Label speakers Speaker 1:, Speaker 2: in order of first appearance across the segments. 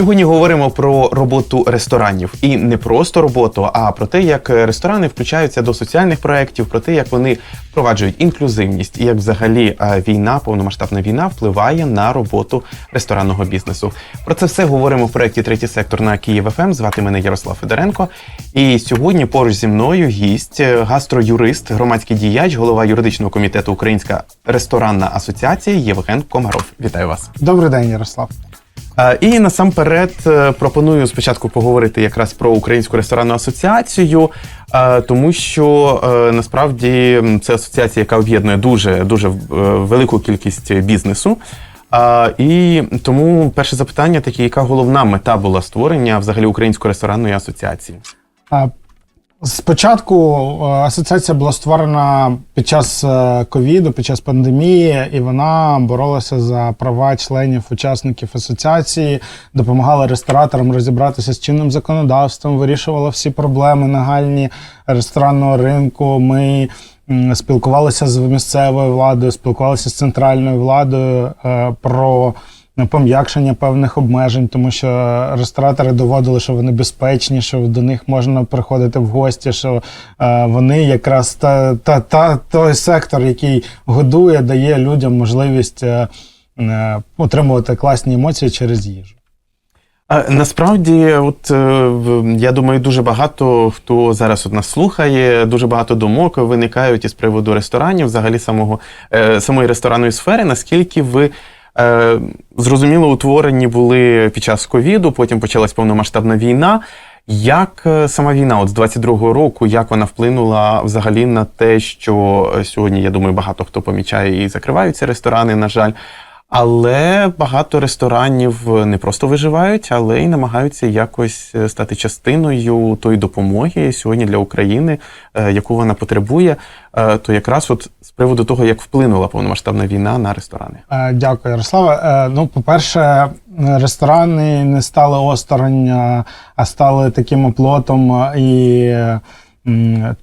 Speaker 1: Сьогодні говоримо про роботу ресторанів і не просто роботу, а про те, як ресторани включаються до соціальних проєктів, про те, як вони впроваджують інклюзивність і як взагалі е, війна, повномасштабна війна впливає на роботу ресторанного бізнесу. Про це все говоримо в проєкті Третій сектор на Київ ФМ. Звати мене Ярослав Федоренко. І сьогодні поруч зі мною гість, е, гастроюрист, громадський діяч, голова юридичного комітету Українська ресторанна асоціація Євген Комаров. Вітаю вас.
Speaker 2: Добрий день, Ярослав.
Speaker 1: Е, І насамперед е, пропоную спочатку поговорити якраз про Українську ресторанну асоціацію, е, тому що насправді це асоціація, яка об'єднує дуже дуже велику кількість бізнесу. І тому перше запитання таке, яка головна мета була створення взагалі Української ресторанної асоціації?
Speaker 2: Спочатку е, асоціація була створена під час е, ковіду, під час пандемії, і вона боролася за права членів, учасників асоціації, допомагала рестораторам розібратися з чинним законодавством, вирішувала всі проблеми нагальні ресторанного ринку. Ми спілкувалися з місцевою владою, спілкувалися з центральною владою е, про пом'якшення певних обмежень, тому що ресторатори доводили, що вони безпечні, що до них можна приходити в гості, що е, вони якраз та, та, та, той сектор, який годує, дає людям можливість е, е, отримувати класні емоції через їжу.
Speaker 1: Насправді, от я думаю, дуже багато хто зараз от нас слухає, дуже багато думок виникають із приводу ресторанів, взагалі самого самої ресторанної сфери. Наскільки ви е, зрозуміло утворені були під час ковіду, потім почалась повномасштабна війна. Як е, сама війна, от з 22-го року, як вона вплинула взагалі на те, що е, сьогодні, я думаю, багато хто помічає і закриваються ресторани, на жаль. Але багато ресторанів не просто виживають, але й намагаються якось е, стати частиною тої допомоги сьогодні для України, е, яку вона потребує. Е, То якраз от з приводу того, як вплинула повномасштабна війна на ресторани.
Speaker 2: Е, Дякую, Ярославе. Е, Ну, по-перше, ресторани не стали осторонь, е, а стали таким оплотом е, і е,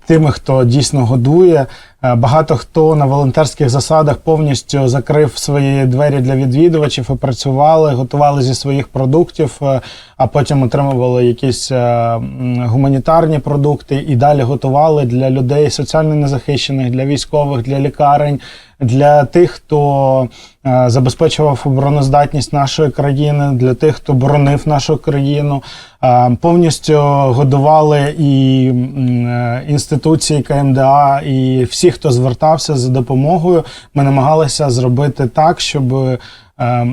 Speaker 2: тими, хто дійсно годує. Е, Багато хто на волонтерських засадах повністю закрив свої двері для відвідувачів і працювали, готували зі своїх продуктів, е, а потім отримували якісь е, гуманітарні продукти і далі готували для людей соціально незахищених, для військових, для лікарень, для тих, хто забезпечував обороноздатність нашої країни, для тих, хто боронив нашу країну. Повністю годували і інституції КМДА, і всі, хто звертався за допомогою. Ми намагалися зробити так, щоб е, е,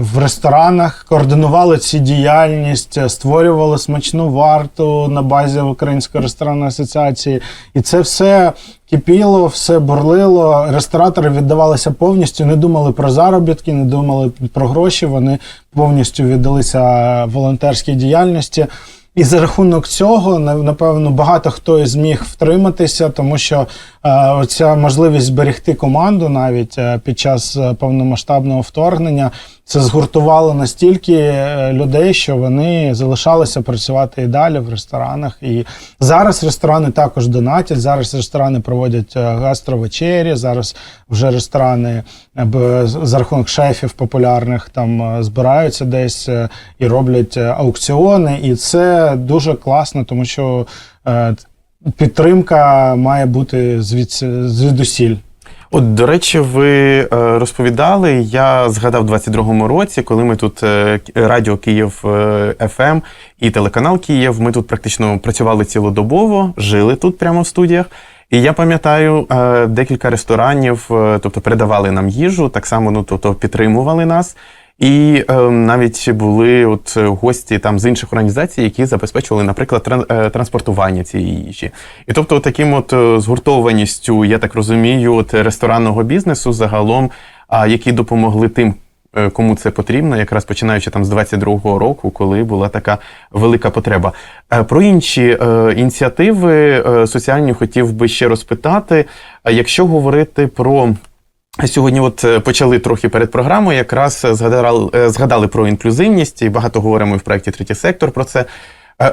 Speaker 2: в ресторанах координували цю діяльність, е, створювали смачну варту на базі Української ресторанної асоціації. І це все кипіло, все бурлило. Ресторатори віддавалися повністю, не думали про заробітки, не думали про гроші. Вони повністю віддалися волонтерській діяльності. І за рахунок цього, на- напевно, багато хто і зміг втриматися, тому що оця можливість зберегти команду навіть е, під час е, повномасштабного вторгнення це згуртувало настільки е, людей, що вони залишалися працювати і далі в ресторанах. І зараз ресторани також донатять. Зараз ресторани проводять е, гастровечері. Зараз вже ресторани е, за рахунок шефів популярних там е, збираються десь е, і роблять е, аукціони. І це дуже класно, тому що е, підтримка має бути звідси звідусіль.
Speaker 1: От, до речі, ви е, розповідали. Я згадав в 22-му році, коли ми тут е, радіо Київ е, ФМ і телеканал Київ. Ми тут практично працювали цілодобово, жили тут прямо в студіях. І я пам'ятаю, декілька ресторанів, тобто передавали нам їжу, так само ну, тобто, підтримували нас. І е, навіть були от е, гості там з інших організацій, які забезпечували, наприклад, е, транспортування цієї їжі. І тобто, таким от е, згуртованістю, я так розумію, от ресторанного бізнесу загалом, а які допомогли тим, кому це потрібно, якраз починаючи там з 22-го року, коли була така велика потреба. Про інші е, ініціативи е, соціальні хотів би ще розпитати. Якщо говорити про Сьогодні, от е, почали трохи перед програмою, якраз е, згадали, е, згадали про інклюзивність, і багато говоримо і в проєкті Третій сектор про це.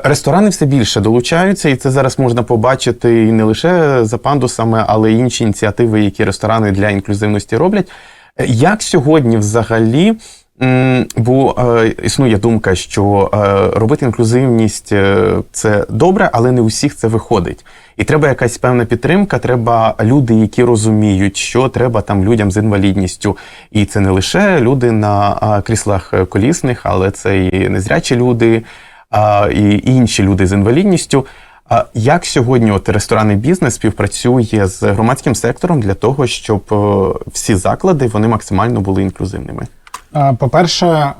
Speaker 1: Ресторани все більше долучаються, і це зараз можна побачити і не лише за пандусами, але й інші ініціативи, які ресторани для інклюзивності роблять. Як сьогодні взагалі Бо існує думка, що робити інклюзивність це добре, але не у всіх це виходить. І треба якась певна підтримка, треба люди, які розуміють, що треба там людям з інвалідністю. І це не лише люди на кріслах е, колісних, але це і незрячі люди, і інші люди з інвалідністю. Як сьогодні от ресторанний бізнес співпрацює з громадським сектором для того, щоб е, всі заклади вони максимально були інклюзивними?
Speaker 2: Е, По-перше,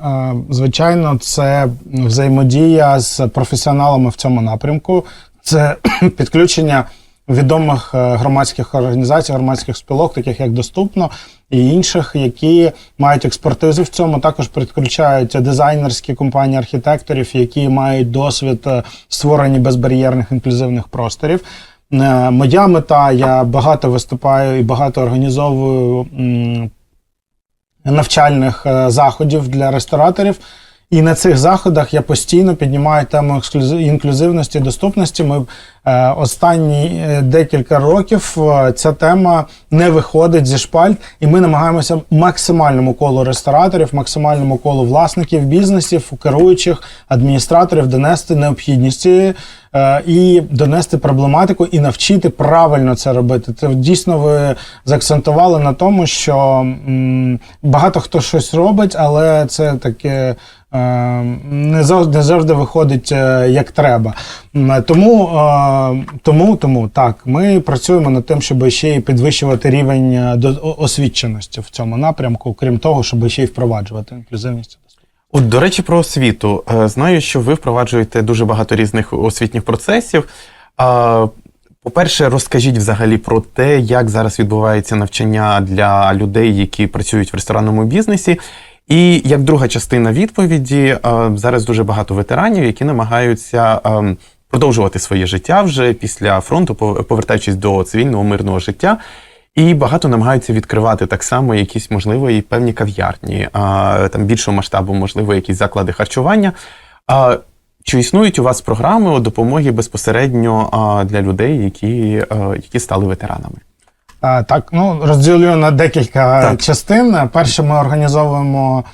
Speaker 2: звичайно, це взаємодія з професіоналами в цьому напрямку. Це підключення відомих е, громадських організацій, громадських спілок, таких як доступно, і інших, які мають експертизу в цьому. Також підключають дизайнерські компанії архітекторів, які мають досвід е, створення безбар'єрних інклюзивних просторів. Е, Моя мета, я багато виступаю і багато організовую навчальних заходів для рестораторів. І на цих заходах я постійно піднімаю тему інклюзивності доступності. Ми е, останні е, декілька років е, ця тема не виходить зі шпальт, і ми намагаємося максимальному колу рестораторів, максимальному колу власників бізнесів, керуючих адміністраторів донести необхідність і донести проблематику і навчити правильно це робити. Це дійсно ви заакцентували на тому, що багато хто щось робить, але це таке. Е, Не завжди, не завжди виходить е, як треба. Тому, е, тому, тому так, ми працюємо над тим, щоб ще й підвищувати рівень е, освіченості в цьому напрямку, крім того, щоб ще й впроваджувати інклюзивність.
Speaker 1: От, до речі, про освіту. Знаю, що ви впроваджуєте дуже багато різних освітніх процесів. По-перше, розкажіть взагалі про те, як зараз відбувається навчання для людей, які працюють в ресторанному бізнесі. І як друга частина відповіді, е, зараз дуже багато ветеранів, які намагаються ем, продовжувати своє життя вже після фронту, пов- повертаючись до цивільного мирного життя. І багато намагаються відкривати так само якісь, можливо, і певні кав'ярні, а, там більшого масштабу, можливо, якісь заклади харчування. А, чи існують у вас програми от, допомоги безпосередньо для людей, які, які стали ветеранами?
Speaker 2: Так, ну розділю на декілька
Speaker 1: Так.
Speaker 2: частин. Перше, ми організовуємо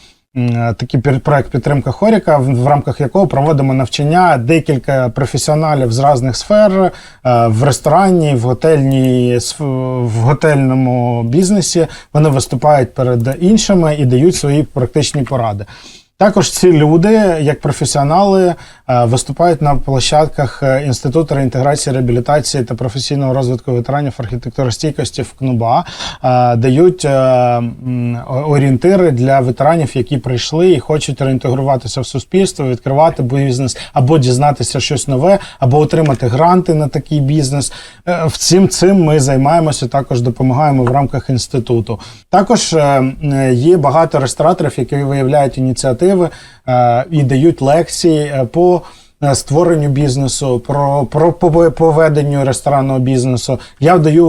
Speaker 2: такий проект підтримка хоріка, в, в рамках якого проводимо навчання декілька професіоналів з різних сфер е, в ресторані, в готельній в готельному бізнесі. Вони виступають перед іншими і дають свої практичні поради. Також ці люди, як професіонали, е, виступають на площадках е, Інституту реінтеграції, реабілітації та професійного розвитку ветеранів архітектури стійкості в КНУБА, е, дають орієнтири для ветеранів, які прийшли і хочуть реінтегруватися в суспільство, відкривати бізнес або дізнатися щось нове, або отримати гранти на такий бізнес. Всім цим ми займаємося, також допомагаємо в рамках інституту. Також є багато рестораторів, які виявляють ініціативи е, і дають лекції е, по е, створенню бізнесу, про, про поведенню ресторанного бізнесу. Я даю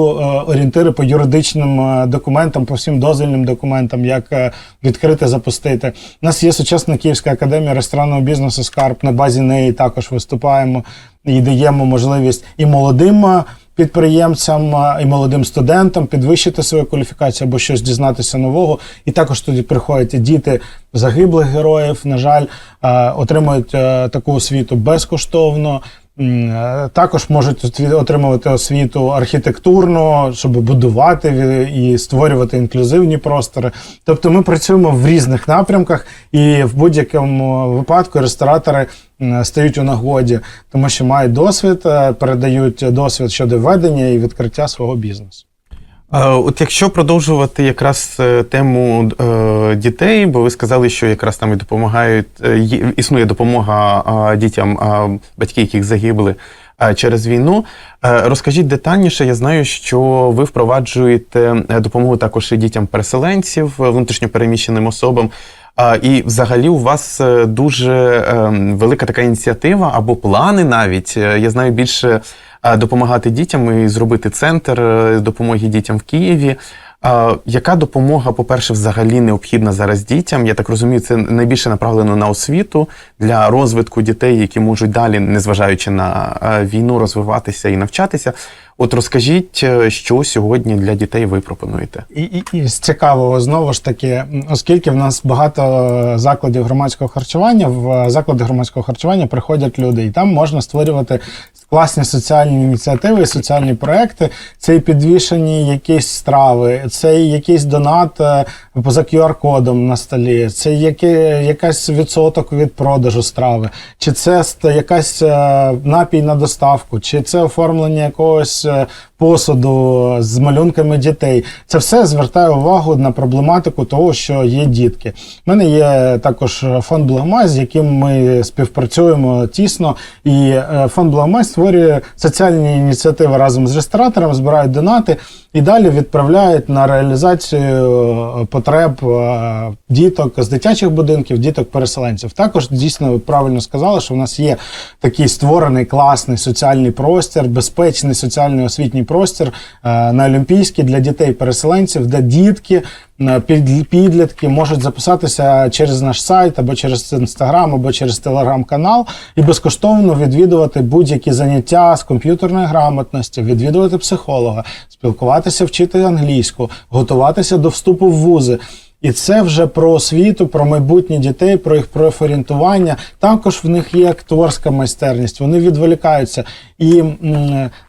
Speaker 2: орієнтири по юридичним документам, по всім дозвільним документам, як відкрити, запустити. У нас є сучасна Київська академія ресторанного бізнесу «Скарб». На базі неї також виступаємо і даємо можливість і молодим. Підприємцям і молодим студентам підвищити свою кваліфікацію або щось дізнатися нового. І також тоді приходять і діти загиблих героїв, на жаль, отримують е, таку освіту безкоштовно. Е, Також можуть отримувати освіту архітектурну, щоб будувати і створювати інклюзивні простори. Тобто ми працюємо в різних напрямках, і в будь-якому випадку ресторатори стають у нагоді, тому що мають досвід, е, передають досвід щодо ведення і відкриття свого бізнесу.
Speaker 1: Е, От якщо продовжувати якраз е, тему е, дітей, бо ви сказали, що якраз там і допомагають, е, існує допомога е, дітям, е, батьки, яких загибли е, через війну. Е, Розкажіть детальніше. Я знаю, що ви впроваджуєте е, допомогу також і дітям переселенців, е, внутрішньопереміщеним особам. І взагалі у вас е, дуже ем, велика така ініціатива або плани навіть. Е, Я знаю більше допомагати дітям і зробити центр е, допомоги дітям в Києві. Яка допомога, по-перше, взагалі необхідна зараз дітям? Я так розумію, це найбільше направлено на освіту для розвитку дітей, які можуть далі, незважаючи на е, війну, розвиватися і навчатися. От розкажіть, е, що сьогодні для дітей ви пропонуєте?
Speaker 2: І, і, і з цікавого знову ж таки, оскільки в нас багато закладів громадського харчування, в заклади громадського харчування приходять люди, і там можна створювати класні соціальні ініціативи, і соціальні проекти. Це і підвішені якісь страви, це і якийсь донат е, поза QR-кодом на столі, це які, якась відсоток від продажу страви, чи це якась е, напій на доставку, чи це оформлення якогось е, посуду з малюнками дітей. Це все звертає увагу на проблематику того, що є дітки. У мене є також фонд Благомай, з яким ми співпрацюємо тісно. І е, фонд Благомай створює соціальні ініціативи разом з ресторатором, збирають донати і далі відправляють на реалізацію е, потреб е, діток з дитячих будинків, діток переселенців. Також дійсно ви правильно сказали, що в нас є такий створений класний соціальний простір, безпечний соціальний освітній простір е, на Олімпійській для дітей-переселенців, де дітки. е, під- Підлітки можуть записатися через наш сайт або через інстаграм, або через телеграм-канал і безкоштовно відвідувати будь-які заняття з комп'ютерної грамотності, відвідувати психолога, спілкуватися, вчити англійську, готуватися до вступу в вузи. І це вже про освіту, про майбутнє дітей, про їх профорієнтування. Також в них є акторська майстерність, вони відволікаються. І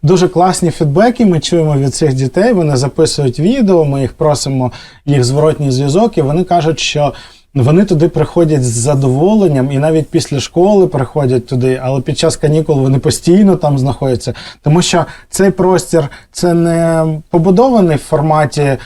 Speaker 2: дуже класні фідбеки ми чуємо від цих дітей. Вони записують відео, ми їх просимо їх зворотній зв'язок, і вони кажуть, що. Вони туди приходять з задоволенням, і навіть після школи приходять туди, але під час канікул вони постійно там знаходяться. Тому що цей простір це не побудований в форматі с-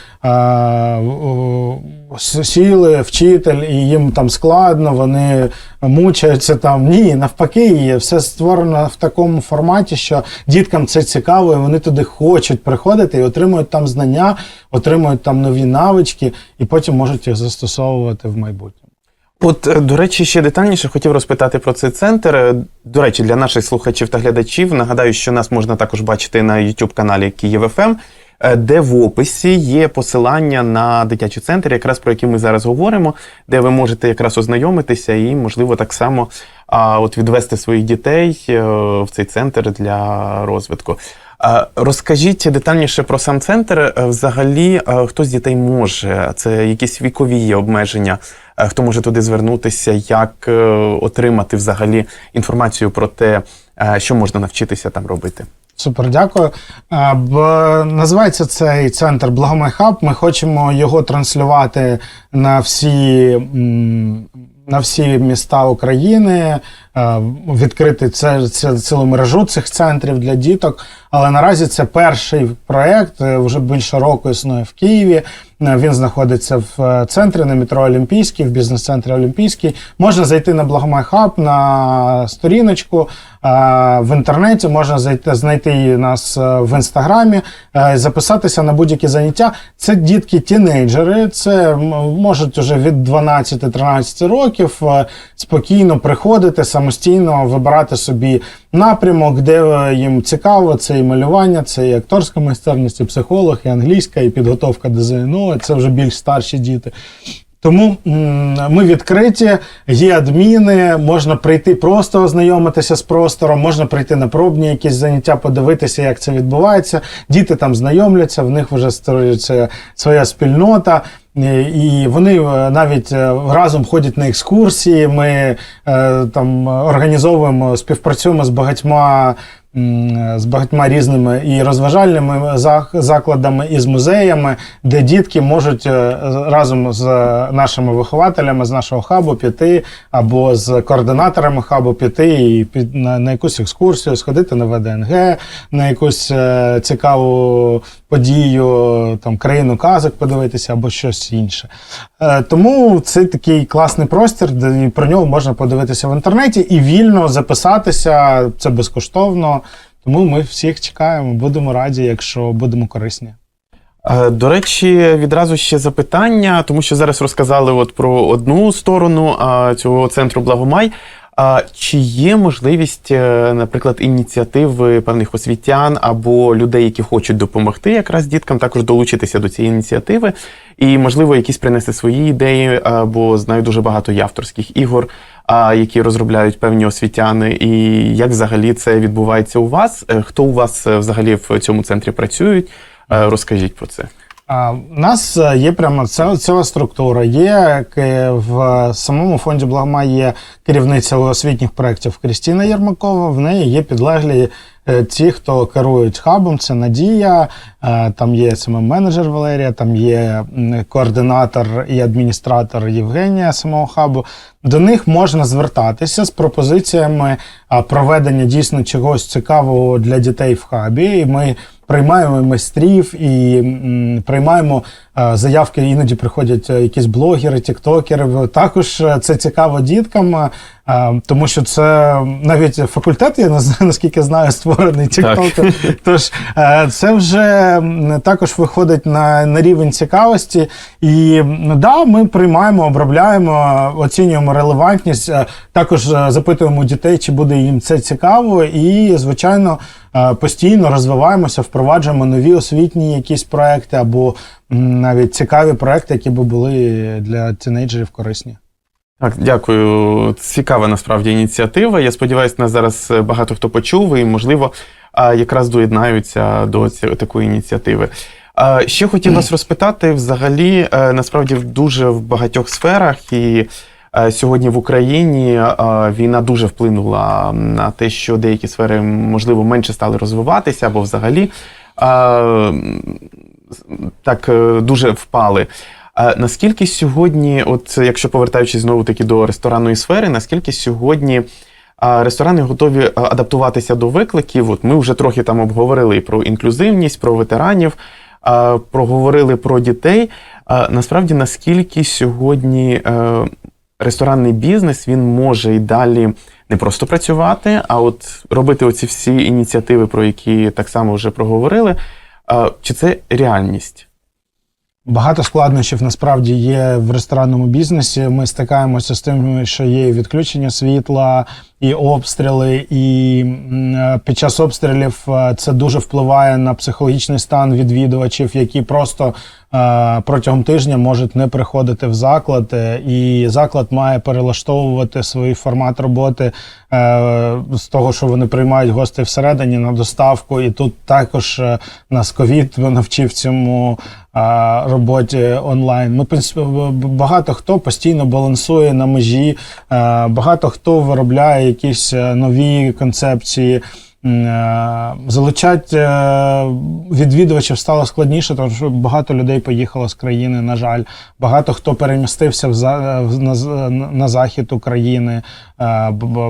Speaker 2: сіли, вчитель, і їм там складно, вони мучаються там. Ні, навпаки, є все створено в такому форматі, що діткам це цікаво, і вони туди хочуть приходити і отримують там знання, отримують там нові навички, і потім можуть їх застосовувати в майбутньому.
Speaker 1: От, е, до речі, ще детальніше хотів розпитати про цей центр. Е, До речі, для наших слухачів та глядачів нагадаю, що нас можна також бачити на youtube каналі Київ ФМ, де в описі є посилання на дитячий центр, якраз про який ми зараз говоримо, де ви можете якраз ознайомитися і, можливо, так само от відвести своїх дітей е, в цей центр для розвитку. А, Розкажіть детальніше про сам центр. Е, Взагалі, е, хто з дітей може? Це якісь вікові обмеження? Е, Хто може туди звернутися? Як е, отримати взагалі інформацію про те, е, що можна навчитися там робити?
Speaker 2: Супер, дякую. Е, б- Називається цей центр Благомайхаб. Ми хочемо його транслювати на всі, на всі міста України, е, відкрити це, це цілу мережу цих центрів для діток. Але наразі це перший проєкт, е, вже більше року існує в Києві. Е, Він знаходиться в е, центрі на метро Олімпійський, в бізнес-центрі Олімпійський. Можна зайти на Благомай Хаб на сторіночку. е, В інтернеті можна зайти, знайти нас в інстаграмі, записатися на будь-які заняття. Це дітки-тінейджери, це можуть уже від 12-13 років спокійно приходити, самостійно вибирати собі напрямок, де е, їм цікаво. Це і малювання, це і акторська майстерність, і психолог, і англійська, і підготовка до ЗНО. Це вже більш старші діти. Тому ми відкриті, є адміни, можна прийти просто ознайомитися з простором, можна прийти на пробні якісь заняття, подивитися, як це відбувається. Діти там знайомляться, в них вже створюється своя спільнота. І- І вони е, навіть е, разом ходять на екскурсії. Ми е, там організовуємо, співпрацюємо з багатьма. З багатьма різними і розважальними закладами, і з музеями, де дітки можуть е, разом з нашими вихователями з нашого хабу піти, або з координаторами хабу піти і на, на якусь екскурсію, сходити на ВДНГ, на якусь е, цікаву подію, там країну казок подивитися або щось інше. Е, тому це такий класний простір, де про нього можна подивитися в інтернеті і вільно записатися. Це безкоштовно. Тому ми всіх чекаємо, будемо раді, якщо будемо корисні.
Speaker 1: Е, До речі, відразу ще запитання, тому що зараз розказали от про одну сторону цього центру Благомай. А чи є можливість, е, наприклад, ініціативи певних освітян або людей, які хочуть допомогти якраз діткам, також долучитися до цієї ініціативи, і можливо якісь принести свої ідеї, або знаю дуже багато є авторських ігор, які розробляють певні освітяни, і як взагалі це відбувається у вас? Е, Хто у вас е, взагалі в цьому центрі працюють? Розкажіть про це.
Speaker 2: У нас е, є прямо ціла, структура. Є в самому фонді Благома є керівниця освітніх проєктів Крістіна Єрмакова. В неї є підлеглі е, ті, хто керують хабом. Це Надія, е, там є саме менеджер Валерія, там є координатор і адміністратор Євгенія самого хабу. До них можна звертатися з пропозиціями проведення дійсно чогось цікавого для дітей в хабі. І ми приймаємо майстрів і приймаємо е, заявки. Іноді приходять е, якісь блогери, тіктокери. Також е, це цікаво діткам, тому що це навіть факультет, я наскільки знаю, створений тіктокер. Тож е, це вже також виходить на, на рівень цікавості. І ну, да, ми приймаємо, обробляємо, оцінюємо релевантність. е, Також е, запитуємо дітей, чи буде їм це цікаво, і звичайно. Постійно розвиваємося, впроваджуємо нові освітні якісь проекти або навіть цікаві проекти, які би були для тінейджерів корисні.
Speaker 1: Так, дякую. Цікава насправді ініціатива. Я сподіваюся, нас зараз е, багато хто почув і, можливо, якраз доєднаються до цієї такої ініціативи. Ще хотів вас розпитати взагалі, е, насправді, в дуже в багатьох сферах і. е, Сьогодні в Україні війна дуже вплинула на те, що деякі сфери можливо менше стали розвиватися або взагалі так дуже впали. А наскільки сьогодні, от якщо повертаючись знову таки до ресторанної сфери, наскільки сьогодні ресторани готові адаптуватися до викликів? От ми вже трохи там обговорили про інклюзивність, про ветеранів, проговорили про дітей. Насправді, наскільки сьогодні е, ресторанний бізнес він може і далі не просто працювати, а от робити оці всі ініціативи, про які так само вже проговорили. Чи це реальність?
Speaker 2: Багато складнощів насправді є в ресторанному бізнесі. Ми стикаємося з тим, що є відключення світла, і обстріли, і е, під час обстрілів е, це дуже впливає на психологічний стан відвідувачів, які просто е, протягом тижня можуть не приходити в заклад, і заклад має перелаштовувати свій формат роботи з того, що вони приймають гостей всередині на доставку. І тут також нас ковід навчив цьому роботі онлайн. Ми пос- багато хто постійно балансує на межі, багато хто виробляє якісь е, нові концепції. Е, Залучать е, відвідувачів стало складніше, тому що багато людей поїхало з країни, на жаль. Багато хто перемістився в на, захід України,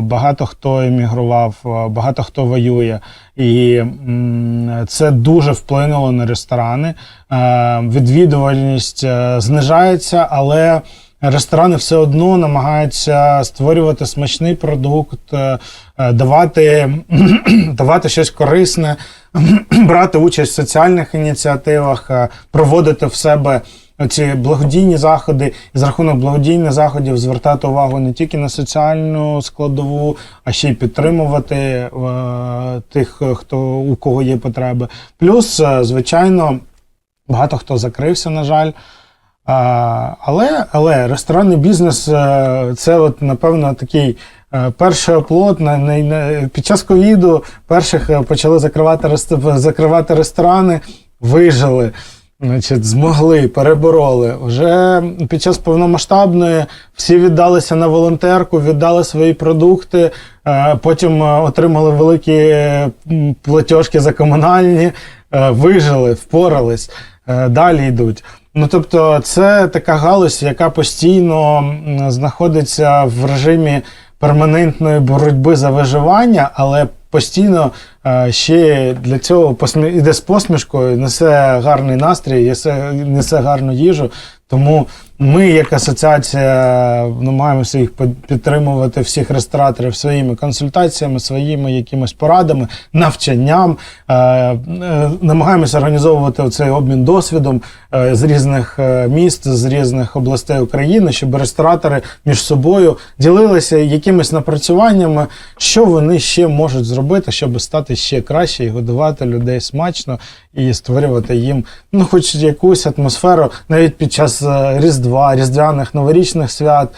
Speaker 2: багато хто емігрував, багато хто воює. І це дуже вплинуло на ресторани. Відвідувальність знижається, але ресторани все одно намагаються створювати смачний продукт, е, е, давати, давати щось корисне, брати участь в соціальних ініціативах, е, проводити в себе. Ці благодійні заходи і за рахунок благодійних заходів звертати увагу не тільки на соціальну складову, а ще й підтримувати е, тих, хто у кого є потреби. Плюс, звичайно, багато хто закрився, на жаль. Але, але ресторанний бізнес е, це, от, напевно, такий е, перший оплот під час ковіду перших е, почали закривати, закривати ресторани, вижили. Значить, змогли, перебороли. Вже під час повномасштабної всі віддалися на волонтерку, віддали свої продукти, потім отримали великі платіжки за комунальні, вижили, впорались, далі йдуть. Ну тобто, це така галузь, яка постійно знаходиться в режимі перманентної боротьби за виживання, але постійно е, ще для цього посмі... іде з посмішкою, несе гарний настрій, несе, несе гарну їжу. Тому Ми, як асоціація, намагаємося їх підтримувати всіх реєстраторів своїми консультаціями, своїми якимись порадами, навчанням. Е, е, намагаємося організовувати цей обмін досвідом е, з різних міст, з різних областей України, щоб реєстратори між собою ділилися якимись напрацюваннями, що вони ще можуть зробити, щоб стати ще краще і годувати людей смачно і створювати їм ну, хоч якусь атмосферу навіть під час е, Різдва, Різдвяних новорічних свят.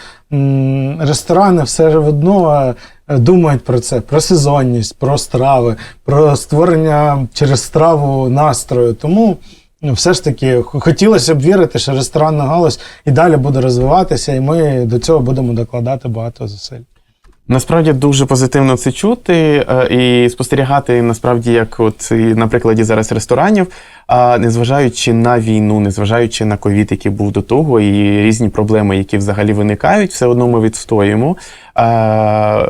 Speaker 2: Ресторани все одно е, думають про це, про сезонність, про страви, про створення через страву настрою. Тому ну, все ж таки хотілося б вірити, що ресторанна галузь і далі буде розвиватися, і ми до цього будемо докладати багато зусиль.
Speaker 1: Насправді дуже позитивно це чути е, і спостерігати насправді, як от на прикладі зараз ресторанів, незважаючи на війну, незважаючи на ковід, який був до того, і різні проблеми, які взагалі виникають, все одно ми відстоїмо е,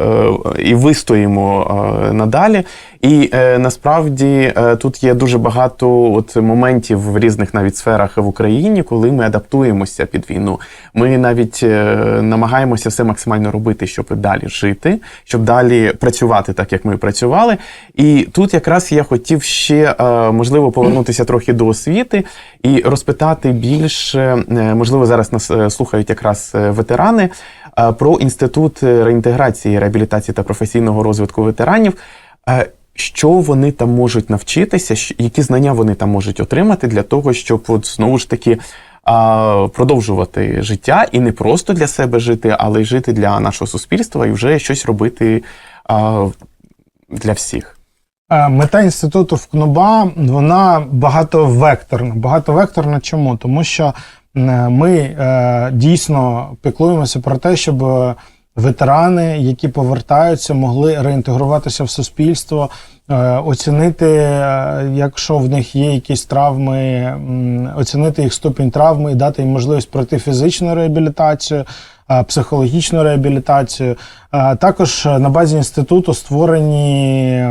Speaker 1: і вистоїмо е, надалі. І е, насправді тут є дуже багато от моментів в різних навіть сферах в Україні, коли ми адаптуємося під війну. Ми навіть намагаємося все максимально робити, щоб далі жити, щоб далі працювати так, як ми працювали. І тут якраз я хотів ще можливо повернутися трохи до освіти і розпитати більше, е, можливо, зараз нас е, слухають якраз е, ветерани про інститут реінтеграції, реабілітації та професійного розвитку ветеранів. Що вони там можуть навчитися, які знання вони там можуть отримати для того, щоб от знову ж таки продовжувати життя і не просто для себе жити, але й жити для нашого суспільства і вже щось робити для всіх.
Speaker 2: Е, Мета інституту в КНУБА вона багатовекторна. Багатовекторна чому? Тому що е, ми е, дійсно піклуємося про те, щоб ветерани, які повертаються, могли реінтегруватися в суспільство, оцінити, якщо в них є якісь травми, оцінити їх ступінь травми і дати їм можливість пройти фізичну реабілітацію. Е, Психологічну реабілітацію. Е, Також на базі інституту створені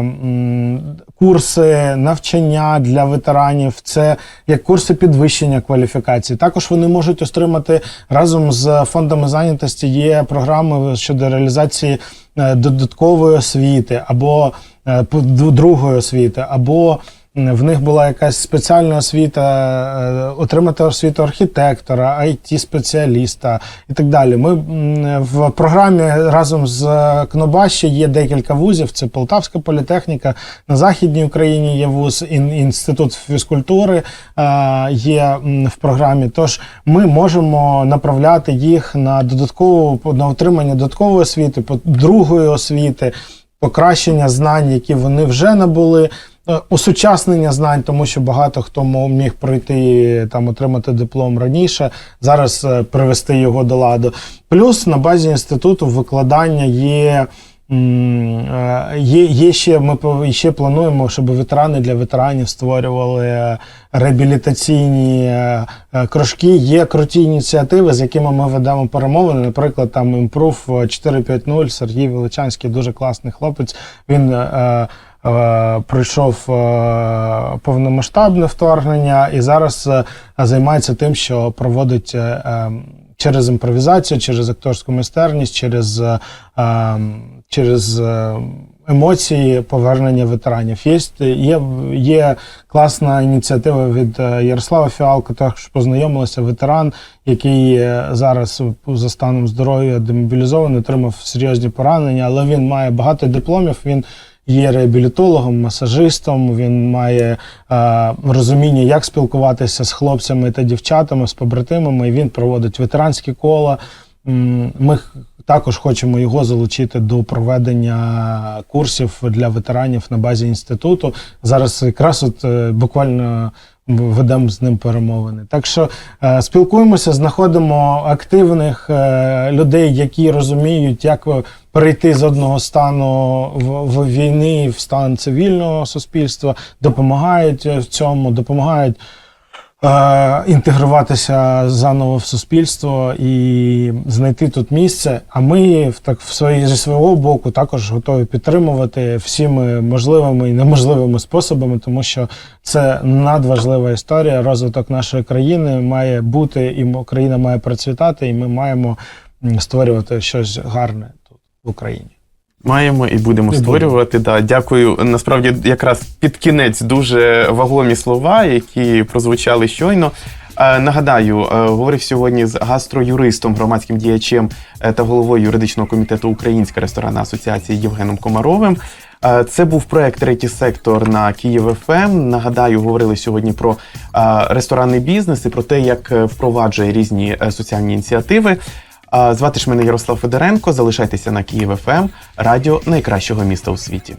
Speaker 2: курси навчання для ветеранів. Це як курси підвищення кваліфікації. Також вони можуть отримати разом з фондами зайнятості. Є програми щодо реалізації е, додаткової освіти або другої освіти, або в них була якась спеціальна освіта, е, отримати освіту архітектора, it спеціаліста і так далі. Ми в програмі разом з КНОБА ще є декілька вузів. Це Полтавська політехніка, на Західній Україні є вуз, ін- інститут фізкультури е, є в програмі. Тож ми можемо направляти їх на додаткову на отримання додаткової освіти, другої освіти, покращення знань, які вони вже набули. Е, Осучаснення знань, тому що багато хто міг пройти там отримати диплом раніше, зараз е, привести його до ладу. Плюс на базі інституту викладання є. е, Є, є ще ми ще плануємо, щоб ветерани для ветеранів створювали е, реабілітаційні е, е, кружки. Є круті ініціативи, з якими ми ведемо перемовини. Наприклад, там Improve 450, Сергій Величанський, дуже класний хлопець. Він е, е, пройшов е, повномасштабне вторгнення і зараз е, займається тим, що проводить. е, е, Через імпровізацію, через акторську майстерність, через, е, е, через е, емоції повернення ветеранів. Є, є, є класна ініціатива від е, Ярослава Фіалка, також познайомилися ветеран, який е, зараз за станом здоров'я демобілізований, отримав серйозні поранення, але він має багато дипломів. Він є реабілітологом, масажистом. Він має е, розуміння, як спілкуватися з хлопцями та дівчатами, з побратимами. Він проводить ветеранські кола. Ми також хочемо його залучити до проведення курсів для ветеранів на базі інституту. Зараз якраз от е, буквально ведемо з ним перемовини. Так що е, спілкуємося, знаходимо активних е, людей, які розуміють, як перейти з одного стану в, в війни в стан цивільного суспільства, допомагають в цьому, допомагають. Е, інтегруватися заново в суспільство і знайти тут місце. А ми так в свої зі свого боку також готові підтримувати всіми можливими і неможливими способами, тому що це надважлива історія. Розвиток нашої країни має бути, і країна має процвітати, і ми маємо створювати щось гарне тут в Україні.
Speaker 1: Маємо і будемо
Speaker 2: І
Speaker 1: створювати. Да, дякую. Насправді, якраз під кінець дуже вагомі слова, які прозвучали щойно. Е, Нагадаю, е, говорив сьогодні з гастроюристом, громадським діячем е, та головою юридичного комітету Українська ресторанна асоціація Євгеном Комаровим. Це був проект Третій сектор на Київ ФМ. Нагадаю, говорили сьогодні про ресторанний бізнес і про те, як впроваджує різні соціальні ініціативи. Звати ж мене Ярослав Федоренко. Залишайтеся на Київ ФМ, радіо найкращого міста у світі.